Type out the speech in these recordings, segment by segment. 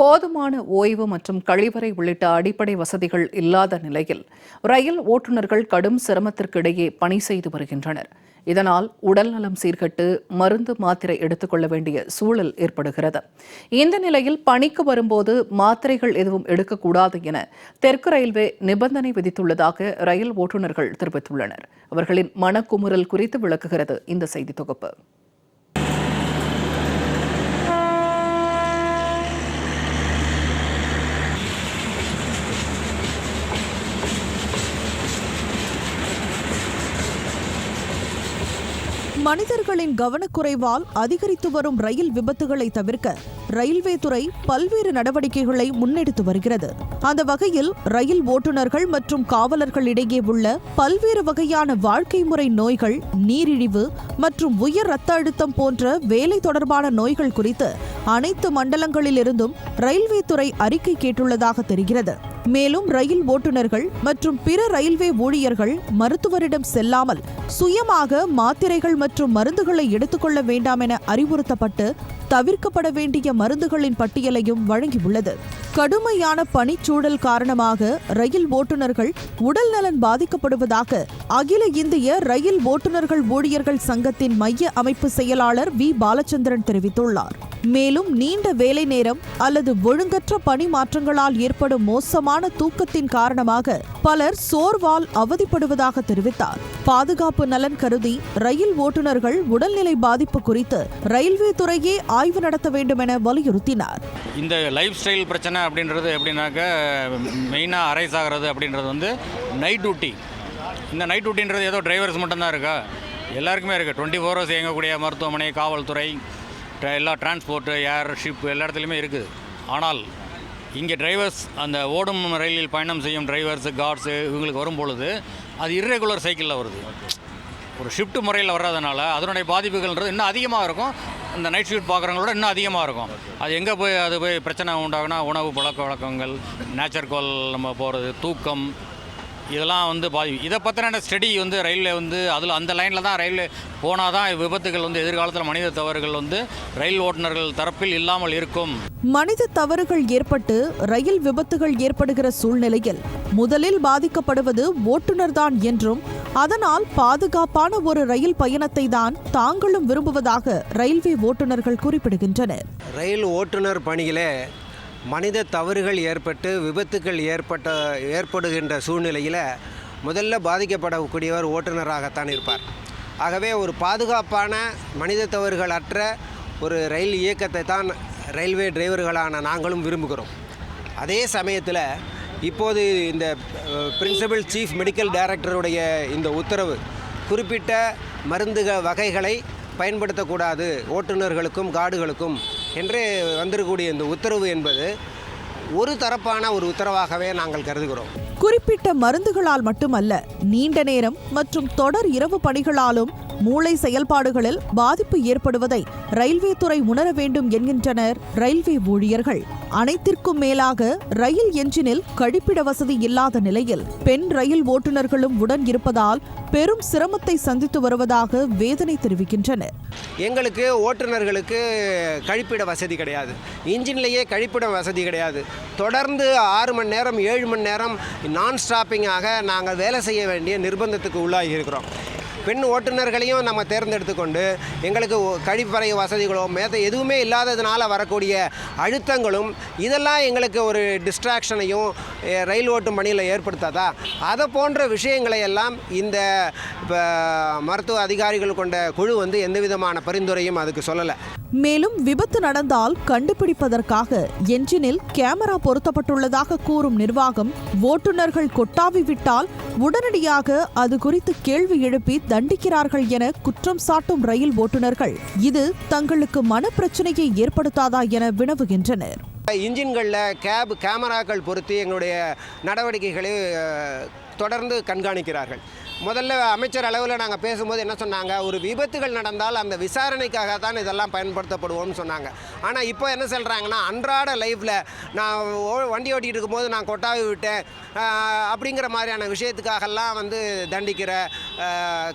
போதுமான ஓய்வு மற்றும் கழிவறை உள்ளிட்ட அடிப்படை வசதிகள் இல்லாத நிலையில் ரயில் ஓட்டுநர்கள் கடும் சிரமத்திற்கிடையே பணி செய்து வருகின்றனர். இதனால் உடல்நலம் சீர்கட்டு மருந்து மாத்திரை எடுத்துக்கொள்ள வேண்டிய சூழல் ஏற்படுகிறது. இந்த நிலையில் பணிக்கு வரும்போது மாத்திரைகள் எதுவும் எடுக்கக்கூடாது என தெற்கு ரயில்வே நிபந்தனை விதித்துள்ளதாக ரயில் ஓட்டுநர்கள் தெரிவித்துள்ளனர். அவர்களின் மனக்குமுறல் குறித்து விளக்குகிறது இந்த செய்தி தொகுப்பு. மனிதர்களின் கவனக்குறைவால் அதிகரித்து வரும் ரயில் விபத்துகளை தவிர்க்க ரயில்வே துறை பல்வேறு நடவடிக்கைகளை முன்னெடுத்து வருகிறது. அந்த வகையில் ரயில் ஓட்டுநர்கள் மற்றும் காவலர்களிடையே உள்ள பல்வேறு வகையான வாழ்க்கை முறை நோய்கள் நீரிழிவு மற்றும் உயர் ரத்த அழுத்தம் போன்ற வேலை தொடர்பான நோய்கள் குறித்து அனைத்து மண்டலங்களிலிருந்தும் ரயில்வே துறை அறிக்கை கேட்டுள்ளதாக தெரிகிறது. மேலும் ரயில் ஓட்டுநர்கள் மற்றும் பிற ரயில்வே ஊழியர்கள் மருத்துவரிடம் செல்லாமல் சுயமாக மாத்திரைகள் மற்றும் மருந்துகளை எடுத்துக்கொள்ள வேண்டாம் என அறிவுறுத்தப்பட்டு தவிர்க்கப்பட வேண்டிய மருந்துகளின் பட்டியலையும் வழங்கியுள்ளது. கடுமையான பனிச்சூழல் காரணமாக ரயில் ஓட்டுநர்கள் உடல் நலன் பாதிக்கப்படுவதாக அகில இந்திய ரயில் ஓட்டுநர்கள் ஊழியர்கள் சங்கத்தின் மைய அமைப்பு செயலாளர் வி. பாலச்சந்திரன் தெரிவித்துள்ளார். மேலும் நீண்ட வேலை நேரம் அல்லது ஒழுங்கற்ற பணி மாற்றங்களால் ஏற்படும் மோசமான தூக்கத்தின் காரணமாக பலர் சோர்வால் அவதிப்படுவதாக தெரிவித்தார். பாதுகாப்பு நலன் கருதி ரயில் ஓட்டுநர்கள் உடல்நிலை பாதிப்பு குறித்து ரயில்வே துறையே ஆய்வு நடத்த வேண்டும் என வலியுறுத்தினார். இந்த லைஃப் ஸ்டைல் பிரச்சனை அப்படின்றது எப்படின்னாக்க மெயினாக அரைஸ் ஆகிறது அப்படின்றது வந்து நைட் டியூட்டி இந்த நைட் டியூட்டின்றது ஏதோ டிரைவர்ஸ் மட்டும்தான் இருக்கா? எல்லாருக்குமே இருக்குது டுவெண்ட்டி ஃபோர் ஹவர்ஸ் இயங்கக்கூடிய மருத்துவமனை காவல்துறை எல்லா டிரான்ஸ்போர்ட்டு ஏர் ஷிப் எல்லா இடத்துலையுமே இருக்குது. ஆனால் இங்கே டிரைவர்ஸ் அந்த ஓடும் ரயிலில் பயணம் செய்யும் டிரைவர்ஸு கார்ட்ஸு இவங்களுக்கு வரும் பொழுது அது இர்ரெகுலர் சைக்கிளில் வருது. ஒரு ஷிஃப்ட் முறையில் வர்றதுனால அதனுடைய பாதிப்புகள்ன்றது இன்னும் அதிகமாக இருக்கும். இந்த நைட் ஷிஃப்ட் பார்க்குறவங்களோட இன்னும் அதிகமாக இருக்கும். அது எங்கே போய் அது போய் பிரச்சனை உண்டாகுனா உணவு பழக்க வழக்கங்கள் நேச்சர் கோல் நம்ம போகிறது தூக்கம் இதெல்லாம் வந்து பாதி இதை பற்றின ஸ்டடி வந்து ரயிலில் வந்து அதில் அந்த லைனில் தான் ரயிலில் போனால் தான் விபத்துகள் வந்து எதிர்காலத்தில் மனித தவறுகள் வந்து ரயில் ஓட்டுநர்கள் தரப்பில் இல்லாமல் இருக்கும். மனித தவறுகள் ஏற்பட்டு ரயில் விபத்துகள் ஏற்படுகிற சூழ்நிலையில் முதலில் பாதிக்கப்படுவது ஓட்டுநர்தான் என்றும் அதனால் பாதுகாப்பான ஒரு ரயில் பயணத்தை தான் தாங்களும் விரும்புவதாக ரயில்வே ஓட்டுநர்கள் குறிப்பிடுகின்றனர். ரயில் ஓட்டுநர் பணியிலே மனித தவறுகள் ஏற்பட்டு விபத்துக்கள் ஏற்பட்ட ஏற்படுகின்ற சூழ்நிலையில் முதல்ல பாதிக்கப்படக்கூடியவர் ஓட்டுநராகத்தான் இருப்பார். ஆகவே ஒரு பாதுகாப்பான மனித தவறுகள் அற்ற ஒரு ரயில் இயக்கத்தை தான் ரயில்வே டிரைவர்களான நாங்களும் விரும்புகிறோம். அதே சமயத்தில் இப்போது இந்த பிரின்சிபல் சீஃப் மெடிக்கல் டைரக்டருடைய இந்த உத்தரவு குறிப்பிட்ட மருந்துக வகைகளை பயன்படுத்தக்கூடாது. ஓட்டுநர்களுக்கும் கார்டுகளுக்கும் என்று வந்திருக்கக்கூடிய இந்த உத்தரவு என்பது ஒரு தரப்பான ஒரு உத்தரவாகவே நாங்கள் கருதுகிறோம். குறிப்பிட்ட மருந்துகளால் மட்டுமல்ல நீண்ட நேரம் மற்றும் தொடர் இரவு பணிகளாலும் மூளை செயல்பாடுகளில் பாதிப்பு ஏற்படுவதை ரயில்வே துறை உணர வேண்டும் என்கின்றனர் ரயில்வே ஊழியர்கள். அனைத்திற்கும் மேலாக ரயில் என்ஜினில் கழிப்பிட வசதி இல்லாத நிலையில் பெண் ரயில் ஓட்டுநர்களும் உடன் இருப்பதால் பெரும் சிரமத்தை சந்தித்து வருவதாக வேதனை தெரிவிக்கின்றனர். எங்களுக்கு ஓட்டுநர்களுக்கு கழிப்பிட வசதி கிடையாது. இன்ஜின்லேயே கழிப்பிட வசதி கிடையாது. தொடர்ந்து ஆறு மணி நேரம் ஏழு மணி நேரம் நான் ஸ்டாப்பிங்காக நாங்கள் வேலை செய்ய வேண்டிய நிர்பந்தத்துக்கு உள்ளாகி இருக்கிறோம். பெண் ஓட்டுநர்களையும் நம்ம தேர்ந்தெடுத்து கொண்டு எங்களுக்கு கழிப்பறை வசதிகளோ மேத்த எதுவுமே இல்லாததுனால வரக்கூடிய அழுத்தங்களும் இதெல்லாம் எங்களுக்கு ஒரு டிஸ்ட்ராக்ஷனையும் ரயில் ஓட்டும் பணியில் ஏற்படுத்தாதா? அதை போன்ற விஷயங்களை எல்லாம் இந்த இப்போ மருத்துவ அதிகாரிகள் கொண்ட குழு வந்து எந்த விதமான பரிந்துரையும் அதுக்கு சொல்லலை. மேலும் விபத்து நடந்தால் கண்டுபிடிப்பதற்காக என்ஜினில் கேமரா பொருத்தப்பட்டுள்ளதாக கூறும் நிர்வாகம் ஓட்டுநர்கள் கொட்டாவி விட்டால் உடனடியாக அது குறித்து கேள்வி எழுப்பி தண்டிக்கிறார்கள் என குற்றம் சாட்டும் ரயில் ஓட்டுநர்கள். இது தங்களுக்கு மனப்பிரச்சனையை ஏற்படுத்தாதா என வினவுகின்றனர். இன்ஜின்களில் கேப் கேமராக்கள் பொருத்தி எங்களுடைய நடவடிக்கைகளை தொடர்ந்து கண்காணிக்கிறார்கள். முதல்ல அமைச்சர் அளவில் நாங்கள் பேசும்போது என்ன சொன்னாங்க? ஒரு விபத்துகள் நடந்தால் அந்த விசாரணைக்காக தான் இதெல்லாம் பயன்படுத்தப்படுவோம்னு சொன்னாங்க. ஆனால் இப்போ என்ன சொல்கிறாங்கன்னா அன்றாட லைஃப்பில் நான் ஓ- வண்டி ஓட்டிகிட்டு இருக்கும்போது நான் கொட்டாவி விட்டேன். அப்படிங்கிற மாதிரியான விஷயத்துக்காகலாம் வந்து தண்டிக்கிற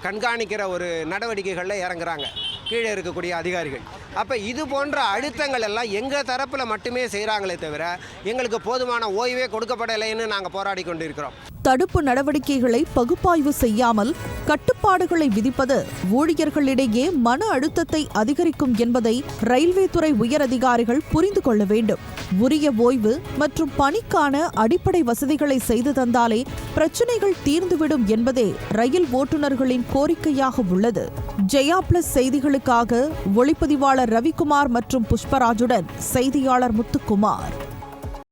கண்காணிக்கிற ஒரு நடவடிக்கைகளில் இறங்குறாங்க. கீழே இருக்கக்கூடிய அதிகாரிகள். அப்போ இது போன்ற அழுத்தங்கள் எல்லாம் எங்கள் தரப்பில் மட்டுமே செய்கிறாங்களே தவிர எங்களுக்கு போதுமான ஓய்வே கொடுக்கப்படலைன்னு நாங்கள் போராடி கொண்டிருக்கிறோம். தடுப்பு நடவடிக்கைகளை பகுப்பாய்வு செய்யாமல் கட்டுப்பாடுகளை விதிப்பது ஊழியர்களிடையே மன அழுத்தத்தை அதிகரிக்கும் என்பதை ரயில்வே துறை உயரதிகாரிகள் புரிந்து கொள்ள வேண்டும். உரிய ஓய்வு மற்றும் பணிக்கான அடிப்படை வசதிகளை செய்து தந்தாலே பிரச்சனைகள் தீர்ந்துவிடும் என்பதே ரயில் ஓட்டுநர்களின் கோரிக்கையாக உள்ளது. ஜெயா பிளஸ் செய்திகளுக்காக ஒளிப்பதிவாளர் ரவிக்குமார் மற்றும் புஷ்பராஜுடன் செய்தியாளர் முத்துக்குமார்.